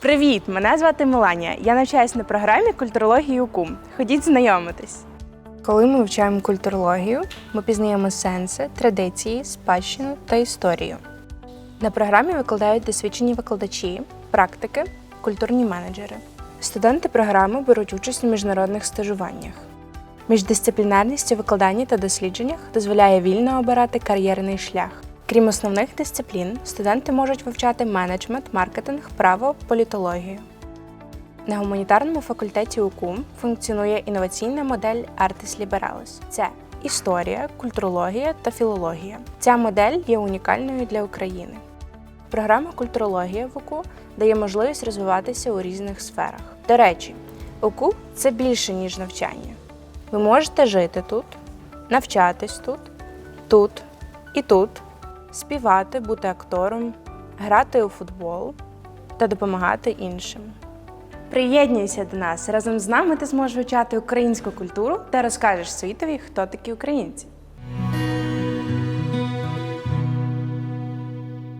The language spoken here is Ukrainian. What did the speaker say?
Привіт! Мене звати Меланія. Я навчаюсь на програмі культурології УКУ. Ходіть знайомитись. Коли ми вивчаємо культурологію, ми пізнаємо сенси, традиції, спадщину та історію. На програмі викладають досвідчені викладачі, практики, культурні менеджери. Студенти програми беруть участь у міжнародних стажуваннях. Міждисциплінарність у викладанні та дослідженнях дозволяє вільно обирати кар'єрний шлях. Крім основних дисциплін, студенти можуть вивчати менеджмент, маркетинг, право, політологію. На гуманітарному факультеті УКУ функціонує інноваційна модель Artis Liberalis. Це історія, культурологія та філологія. Ця модель є унікальною для України. Програма культурологія в УКУ дає можливість розвиватися у різних сферах. До речі, УКУ це більше, ніж навчання. Ви можете жити тут, навчатись тут, тут і тут, співати, бути актором, грати у футбол та допомагати іншим. Приєднуйся до нас. Разом з нами ти зможеш вивчати українську культуру та розкажеш світові, хто такі українці.